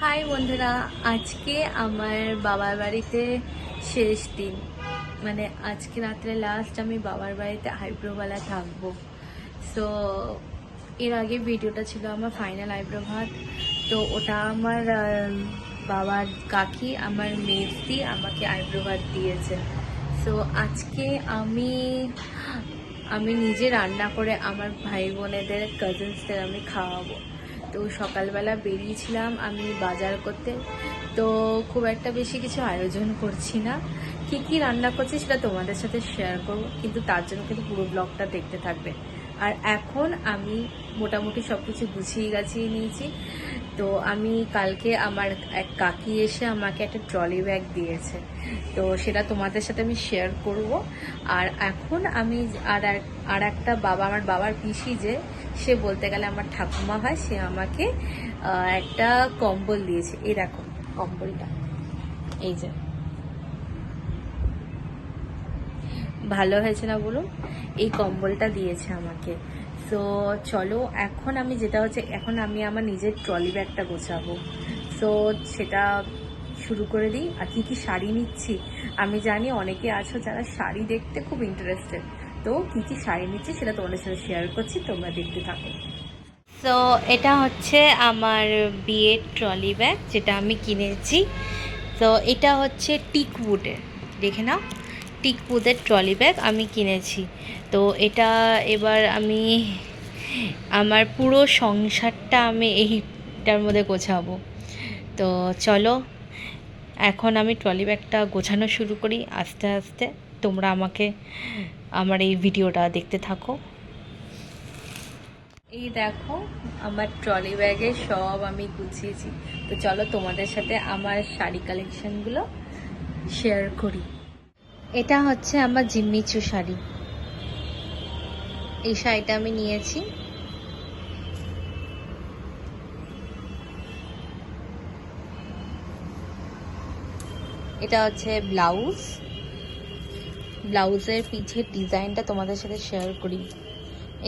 High বন্ধুরা, আজকে আমার বাবার বাড়িতে শেষ দিন। মানে আজকে রাত্রে লাস্ট আমি বাবার বাড়িতে আইব্রোওয়ালা থাকব। সো এর আগে ভিডিওটা ছিল আমার ফাইনাল আইব্রো ভাত তো ওটা আমার বাবার কাকি, আমার মেজদি আমাকে আইব্রো ভাত দিয়েছে। সো আজকে আমি আমি নিজে রান্না করে আমার ভাই বোনেদের কাজিনসদের আমি খাওয়াবো। তো সকালবেলা বেরিয়েছিলাম আমি বাজার করতে। তো খুব একটা বেশি কিছু আয়োজন করছি না। কি কি রান্না করছি সেটা তোমাদের সাথে শেয়ার করব, কিন্তু তার জন্য কিন্তু পুরো ব্লগটা দেখতে থাকবে। আর এখন আমি মোটামুটি সব কিছু গুছিয়ে গাছিয়ে নিয়েছি। তো আমি কালকে আমার এক কাকি এসে আমাকে একটা ট্রলি ব্যাগ দিয়েছে। তো সেটা তোমাদের সাথে আমি শেয়ার করব। আর এখন আমি আর আর একটা বাবা, আমার বাবার পিসি যে, সে বলতে গেলে আমার ঠাকুমা হয়, সে আমাকে একটা কম্বল দিয়েছে। এই দেখো কম্বলটা। এই যে। ভালো হয়েছে না বলুন? এই কম্বলটা দিয়েছে আমাকে। তো চলো, এখন আমি যেটা হচ্ছে, এখন আমি আমার নিজের ট্রলি ব্যাগটা গোছাবো। সো সেটা শুরু করে দিই। আর কি কি শাড়ি নিচ্ছি? আমি জানি অনেকে আছো যারা শাড়ি দেখতে খুব ইন্টারেস্টেড তো, কি কি শাড়ি নিচ্ছি সেটা তোমাদের সাথে শেয়ার করছি, তোমরা দেখতে থাকো। সো এটা হচ্ছে আমার বিয়ের ট্রলি ব্যাগ যেটা আমি কিনেছি। তো এটা হচ্ছে টিকউডের দেখে নাও। টিকউডের ট্রলি ব্যাগ আমি কিনেছি। তো এটা এবার আমি, আমার পুরো সংসারটা আমি এইটার মধ্যে গোছাবো। তো চলো, এখন আমি ট্রলি ব্যাগটা গোছানো শুরু করি আস্তে আস্তে। তোমরা আমাকে আমার এই ভিডিওটা দেখতে থাকো। এই দেখো, আমার ট্রলি ব্যাগে সব আমি গুছিয়েছি। তো চলো তোমাদের সাথে আমার শাড়ি কালেকশনগুলো শেয়ার করি। এটা হচ্ছে আমার জিম্মিচু শাড়ি। এই শাড়িটা আমি নিয়েছি। এটা হচ্ছে ব্লাউজ। ব্লাউজের পিছের ডিজাইনটা তোমাদের সাথে শেয়ার করি।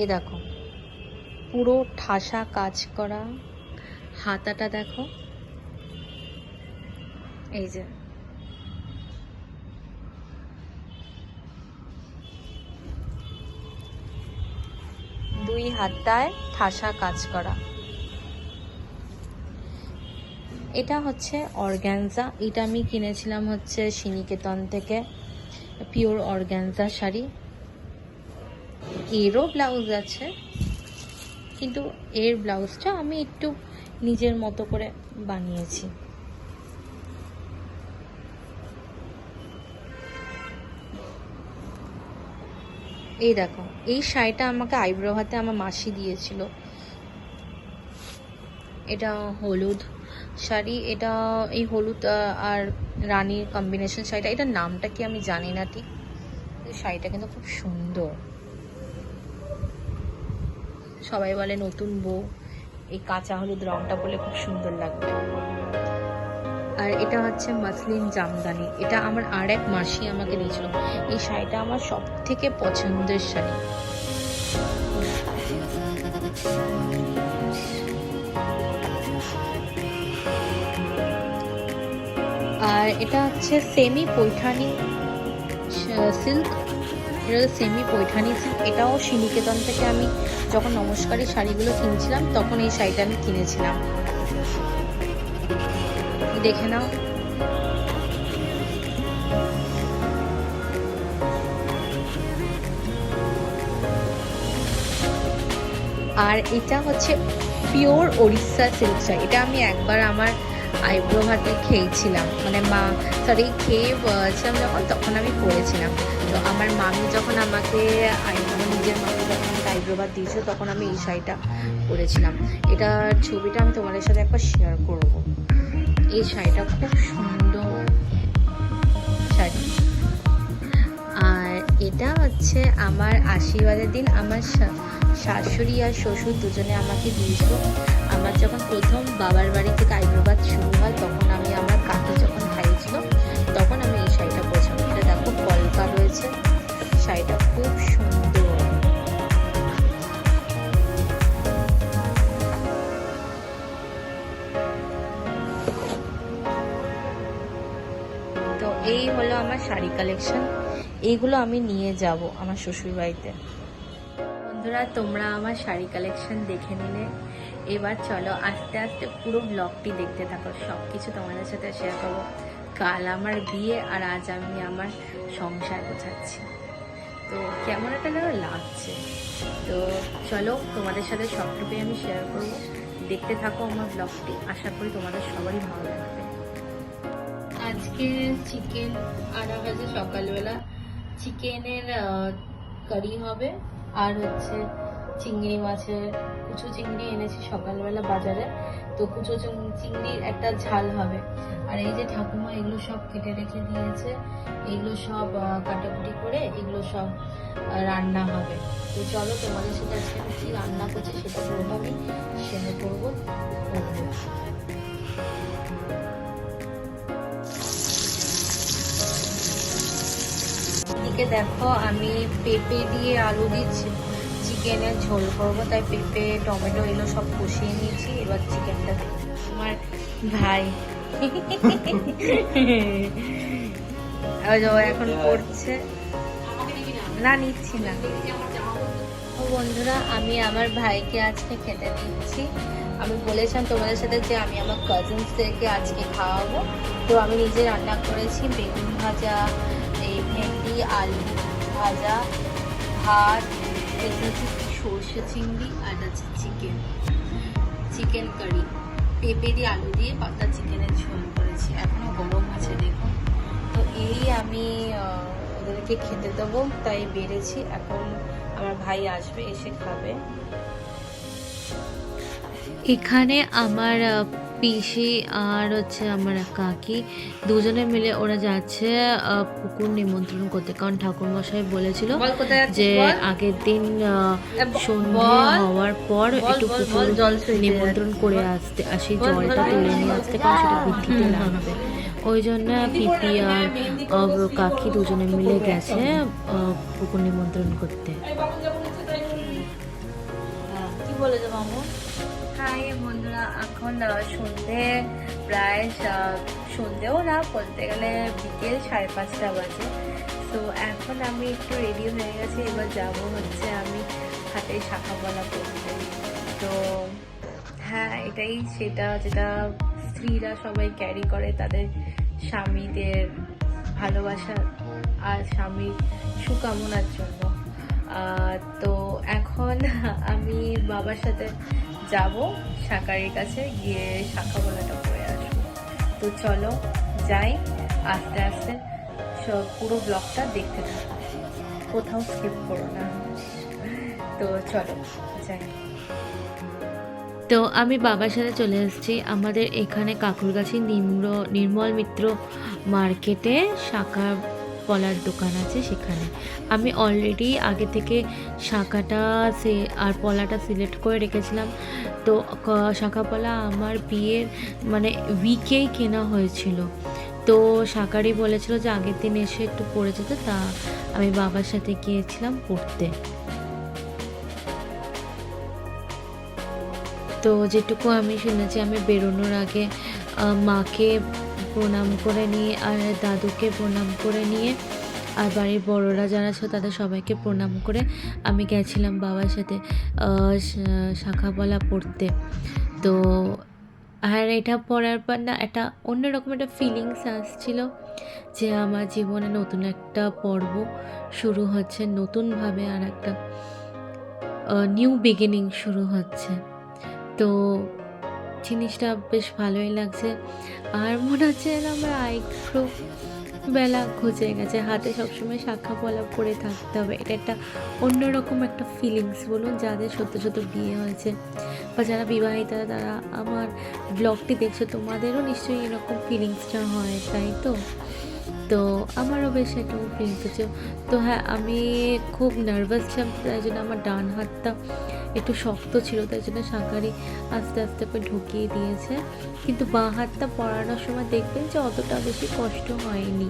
এই দেখো, পুরো ঠাসা কাজ করা হাতাটা দেখো। এই যে দুই হাতায় ঠাসা কাজ করা। এটা হচ্ছে অর্গ্যানজা। এটা আমি কিনেছিলাম হচ্ছে সিনিকেতন থেকে। Pure organza sari. এরও ব্লাউজ আছে। কিন্তু এর ব্লাউজটা আমি একটু নিজের মতো করে বানিয়েছি। এই দেখো, এই শাড়িটা আমাকে আইব্রো হাতে আমার মাসি দিয়েছিল। এটা হলুদ শাড়ি, এটা এই হলুদ আর রানীর কম্বিনেশন শাড়িটা, এটার নামটা কি আমি জানি না ঠিক। শাড়িটা কিন্তু খুব সুন্দর। সবাই বলে নতুন বউ, এই কাঁচা হলুদ রংটা বলে খুব সুন্দর লাগবে। আর এটা হচ্ছে মাসলিন জামদানি। এটা আমার আর এক মাসি আমাকে দিয়েছিল। এই শাড়িটা আমার সব থেকে পছন্দের শাড়ি। আর এটা হচ্ছে সেমি পৈঠানি সিল্ক এটা সেমি পৈঠানি সিল্ক এটাও সিনিকেতন থেকে আমি যখন নমস্কারী শাড়িগুলো কিনছিলাম, তখন এই শাড়িটা আমি কিনেছিলাম। দেখে নাও। আর এটা হচ্ছে পিওর ওড়িশা সিল্ক শাড়ি এটা আমি একবার আমার আইব্রো ভাতে খেয়েছিলাম। মানে মা সরি খেয়ে বলছিলাম যখন, তখন আমি পরেছিলাম তো আমার মামি যখন আমাকে আইব্রো নিজের মামি যখন আমাকে আইব্রো ভাত দিয়েছিল, তখন আমি এই শাড়িটা পরেছিলাম এটার ছবিটা আমি তোমাদের সাথে একবার শেয়ার করব। এই শাড়িটা খুব সুন্দর। শাড়ি। আর এটা হচ্ছে আমার আশীর্বাদের দিন। আমার শাশুড়ি আর শ্বশুর দুজনে আমাকে দিয়েছিল। আমার যখন প্রথম বাবার বাড়ি থেকে আইব্রোবাদ শুরু হয়, তখন আমি আমার কাকি যখন খাইয়েছিল তখন আমি এই শাড়িটা পরেছিলাম। এটা দেখো কলকা রয়েছে। শাড়িটা খুব সুন্দর শাড়ি কালেকশন এইগুলো আমি নিয়ে যাব আমার শ্বশুর বাড়িতে বন্ধুরা, তোমরা আমার শাড়ি কালেকশন দেখে নিলে। এবার চলো আস্তে আস্তে পুরো ব্লগটি দেখতে থাকো। সব কিছু তোমাদের সাথে শেয়ার করব। কাল আমার বিয়ে আর আজ আমি আমার সংসার গোছাচ্ছি। তো কেমন একটা যেন লাগছে। তো চলো তোমাদের সাথে সবটুকুই আমি শেয়ার করব। দেখতে থাকো আমার ব্লগটি আশা করি তোমাদের সবারই ভালো লাগবে। আজকে চিকেন আনা হয়েছে সকালবেলা। চিকেনের কারি হবে, আর হচ্ছে চিংড়ি মাছের, কুচো চিংড়ি এনেছি সকালবেলা বাজারে। তো কুচো চিংড়ির একটা ঝাল হবে। আর এই যে ঠাকুমা এগুলো সব কেটে রেখে দিয়েছে। এগুলো সব কাটাকুটি করে এগুলো সব রান্না হবে। তো চলো তোমাদের সাথে আজকে কি রান্না করছি সেটা পুরোটা আমি। শেয়ার করব। এদিকে দেখো আমি পেঁপে দিয়ে আলু দিচ্ছি। চিকেনের ঝোল করব তাই পেঁপে টমেটো এগুলো সব কষিয়ে নিয়েছি এবার চিকেনটা আমার ভাই। এখন করছে। না নিচ্ছি না। ও বন্ধুরা আমি আমার ভাইকে আজকে খেতে দিচ্ছি। আমি বলেছিলাম তোমাদের সাথে যে আমি আমার কাজিনসদেরকে আজকে খাওয়াবো। তো আমি নিজে রান্না করেছি বেগুন ভাজা ভেন্ডি আলু ভাজা, ভাত রেখেছি সর্ষে চিংড়ি আর আছে চিকেন। Chicken curry. পেঁপে দিয়ে আলু দিয়ে পাতলা চিকেনের ঝোল করেছি। এখনও গরম আছে, দেখুন। তো এই আমি ওদেরকে খেতে দেবো, তাই বেড়েছি। এখন আমার ভাই আসবে, এসে খাবে। এখানে আমার পিসি আর হচ্ছে আমার এক কাকি দুজনে মিলে ওরা যাচ্ছে পুকুর নিমন্ত্রণ করতে। কারণ ঠাকুরমশাই বলেছিল যে আগের দিন আহ, সন্ধে হওয়ার পর একটু পুকুর নিমন্ত্রণ করে আসতে আসি জলটা তুলে নিয়ে আসতে কারণ সেটা বৃদ্ধিতে লাগবে। ওই জন্য পিপি আর কাকি দুজনে মিলে গেছে পুকুর নিমন্ত্রণ করতে। কি বলেছে মামু হাই এখন সন্ধে প্রায় সন্ধেও না, বলতে গেলে বিকেল সাড়ে পাঁচটা বাজে। তো এখন আমি একটু রেডি হয়ে গেছি, এবার যাব হচ্ছে আমি হাতে শাখা বলা করতে। তো হ্যাঁ এটাই সেটা যেটা স্ত্রীরা সবাই ক্যারি করে, তাদের স্বামীদের ভালোবাসা আর স্বামীর সুকামনার জন্য। তো এখন আমি বাবার সাথে যাব শাকারির কাছে গিয়ে শাখা বলাটা করে আসব। তো চলো যাই, আস্তে আস্তে পুরো ব্লগটা দেখতে থাকো। কোথাও স্কিপ করো না। তো চলো, যাই। তো আমি বাবার সাথে চলে এসেছি। আমাদের এখানে কাকুর কাকুরগাছি নিম্র, নির্মল মিত্র মার্কেটে শাখা পলার দোকান আছে সেখানে। আমি অলরেডি আগে থেকে শাঁখাটা সে, আর পলাটা সিলেক্ট করে রেখেছিলাম। তো শাখা পলা আমার বিয়ের মানে উইকেই কেনা হয়েছিল। তো শাকারি বলেছিল যে আগের দিন এসে একটু পড়ে যেতে, তা আমি বাবার সাথে গিয়েছিলাম পড়তে। তো যেটুকু আমি শুনেছি, আমি বেরোনোর আগে মাকে প্রণাম করে নিয়ে আর দাদুকে প্রণাম করে নিয়ে আর বাড়ির বড়রা যারা ছিল তাদের সবাইকে প্রণাম করে আমি গেছিলাম বাবার সাথে শাখাবলা পড়তে। তো আর এটা পড়ার পর না একটা অন্যরকম একটা ফিলিংস আসছিল যে আমার জীবনে নতুন একটা পর্ব শুরু হচ্ছে, নতুনভাবে আর একটা নিউ বিগিনিং শুরু হচ্ছে। তো জিনিসটা বেশ ভালোই লাগছে। আর মনে হচ্ছে যেন আমার আইক্রো বেলা ঘুচে গেছে। হাতে সবসময় শাখা পলা পরে থাকতে হবে। এটা একটা অন্যরকম একটা ফিলিংস বলুন, যাদের সত্য সত্য বিয়ে হয়েছে বা যারা বিবাহিতা, তারা আমার ব্লগটি দেখছ, তোমাদেরও নিশ্চয়ই এরকম ফিলিংসটা হয়, তাই তো? তো আমারও বেশ এরকম ফিলিংস হচ্ছে তো হ্যাঁ আমি খুব নার্ভাস ছিলাম, তাই জন্য আমার ডান হাতটা একটু শক্ত ছিল, তাই জন্য শাঁকারি আস্তে আস্তে করে ঢুকিয়ে দিয়েছে। কিন্তু বাঁ হাতটা পড়ানোর সময় দেখবেন যে অতটা বেশি কষ্ট হয়নি।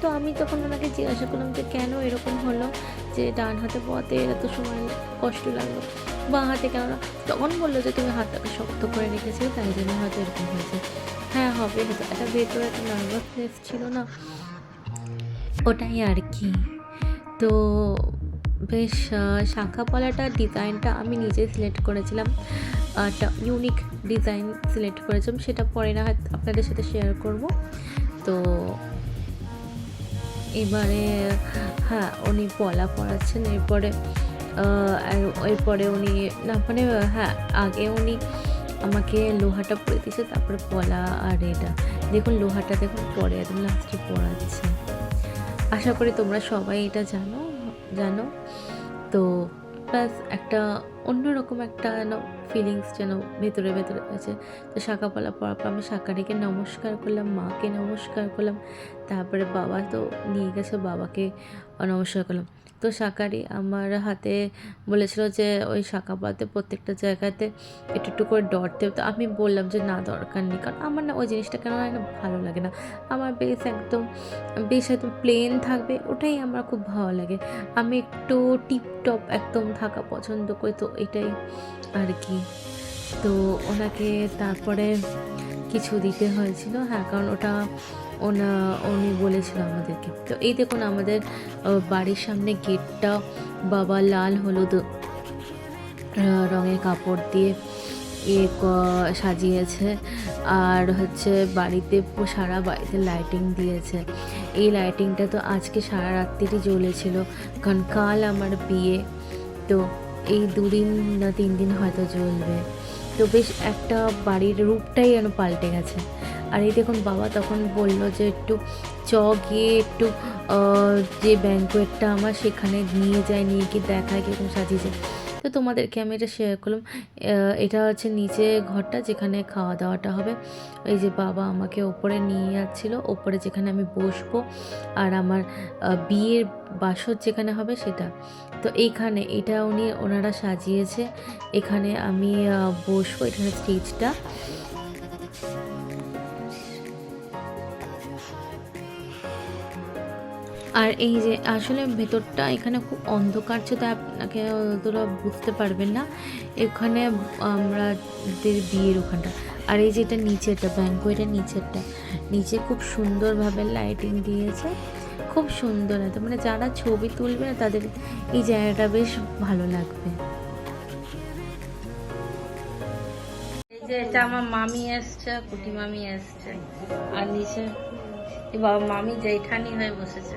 তো আমি তখন ওনাকে জিজ্ঞাসা করলাম যে, কেন এরকম হলো যে ডান হাতে পথে এত সময় কষ্ট লাগল? বাঁ হাতে কেন? তখন বলল যে, তুমি হাতটাকে শক্ত করে রেখেছিলে, তাই জন্য হয়তো এরকম হয়েছে। হ্যাঁ হবে হয়তো একটা ভেতরে একটা নার্ভাসনেস ছিল না। ওটাই আর কি। তো বেশ শাঁখা পলাটার ডিজাইনটা আমি নিজে সিলেক্ট করেছিলাম। একটা ইউনিক ডিজাইন সিলেক্ট করেছিলাম, সেটা পরে না হয় আপনাদের সাথে শেয়ার করব। তো এবারে হ্যাঁ উনি পলা পড়াচ্ছেন, এরপরে এরপরে উনি, না মানে হ্যাঁ আগে উনি আমাকে লোহাটা পরে দিয়েছে, তারপরে পলা আর এটা। দেখুন, লোহাটা দেখুন, পরে একদম লাস্টে পড়াচ্ছে। আশা করি তোমরা সবাই এটা জানো জানো। তো ব্যাস, একটা অন্যরকম একটা যেন ফিলিংস যেন ভেতরে ভেতরে আছে। তো শাঁখাপালা পড়ার পর আমি শাঁখারিকে নমস্কার করলাম, মাকে নমস্কার করলাম। তারপরে বাবা তো নিয়ে গেছে, বাবাকে নমস্কার করলাম। তো শাঁখারি আমার হাতে বলেছিল যে, ওই শাঁখা পাতে প্রত্যেকটা জায়গাতে একটু একটু করে ডট তো আমি বললাম যে, না, দরকার নেই। কারণ আমার না ওই জিনিসটা কেন না ভালো লাগে না। আমার বেশ একদম বেশ একদম প্লেন থাকবে, ওটাই আমার খুব ভালো লাগে। আমি একটু টিপটপ একদম থাকা পছন্দ করি, তো এটাই আর কি। তো ওনাকে তারপরে কিছু দিতে হয়েছিল হ্যাঁ কারণ ওটা ওনা, উনি বলেছিল আমাদেরকে। তো এই দেখুন আমাদের বাড়ির সামনে গেটটা বাবা লাল হলুদ রঙের কাপড় দিয়ে এ সাজিয়েছে। আর হচ্ছে বাড়িতে সারা বাড়িতে লাইটিং দিয়েছে। এই লাইটিংটা তো আজকে সারা রাত্রিরই জ্বলেছিল, কারণ কাল আমার বিয়ে। তো এই দুদিন না তিন দিন হয়তো জ্বলবে। তো বেশ একটা বাড়ির রূপটাই যেন পাল্টে গেছে। আর এই দেখুন বাবা তখন বলল যে একটু চ গিয়ে একটু যে ব্যাঙ্কুয়েটটা আমার সেখানে নিয়ে যায়, নিয়ে গিয়ে দেখায় কীরকম সাজিয়েছে। তো তোমাদেরকে আমি এটা শেয়ার করলাম। এটা হচ্ছে নিচে ঘরটা যেখানে খাওয়া দাওয়াটা হবে। এই যে বাবা আমাকে ওপরে নিয়ে যাচ্ছিল, ওপরে যেখানে আমি বসবো। আর আমার বিয়ের বাসর যেখানে হবে সেটা। তো এইখানে এটা উনি ওনারা সাজিয়েছে। এখানে আমি বসবো, এখানে স্টেজটা আর এই যে আসলে ভেতরটা এখানে খুব অন্ধকার ছিল, তাই আপনাকে অতটা বুঝতে পারবেন না। এখানে আমাদের বিয়ের ওখানটা। আর এই যেটা নিচেরটা ব্যাঙ্কোয়েটের নিচেরটা। নিচে খুব সুন্দরভাবে লাইটিং দিয়েছে। খুব সুন্দর আছে মানে যারা ছবি তুলবে না, তাদের এই জায়গাটা বেশ ভালো লাগবে। এই যে এটা আমার মামি এসছে কুটি মামি এসছে। আর নিচে বাবা মামি জেঠানি হয়ে বসেছে।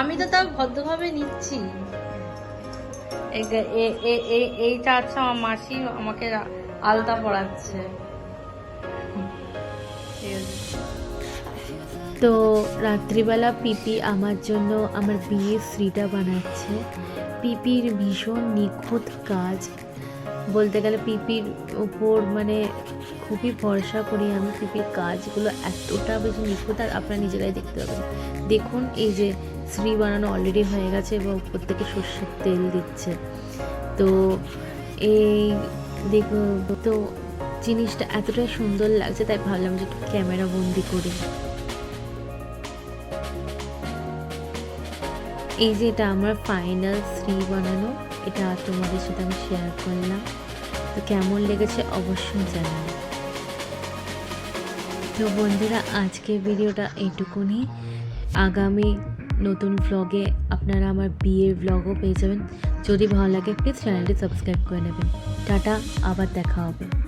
আমি তো তাও ভদ্রভাবে নিচ্ছি। এইটা আছে আমার মাসি আমাকে আলতা পড়াচ্ছে তো রাত্রিবেলা পিপি আমার জন্য আমার বিয়ের শ্রীটা বানাচ্ছে। পিপির ভীষণ নিখুঁত কাজ। বলতে গেলে পিপির উপর মানে খুবই ভরসা করি আমি পিপির কাজগুলো এতটা বেশি নিখুঁত আর আপনারা নিজেরাই দেখতে পাবেন। দেখুন, এই যে শ্রী বানানো অলরেডি হয়ে গেছে এবং উপর থেকে সর্ষের তেল দিচ্ছে। তো এই দেখুন, তো জিনিসটা এতটাই সুন্দর লাগছে, তাই ভাবলাম যে একটু ক্যামেরা বন্দি করি। এই যে এটা আমার ফাইনাল শ্রী বানানো, এটা তোমাদের সাথে আমি শেয়ার করলাম। তো কেমন লেগেছে অবশ্যই জানাও তো বন্ধুরা, আজকের ভিডিওটা এইটুকুনি। আগামী নতুন ভ্লগে আপনারা আমার বিয়ের ভ্লগও পেয়ে যাবেন। যদি ভালো লাগে প্লিজ চ্যানেলটি সাবস্ক্রাইব করে নেবেন। টাটা, আবার দেখা হবে।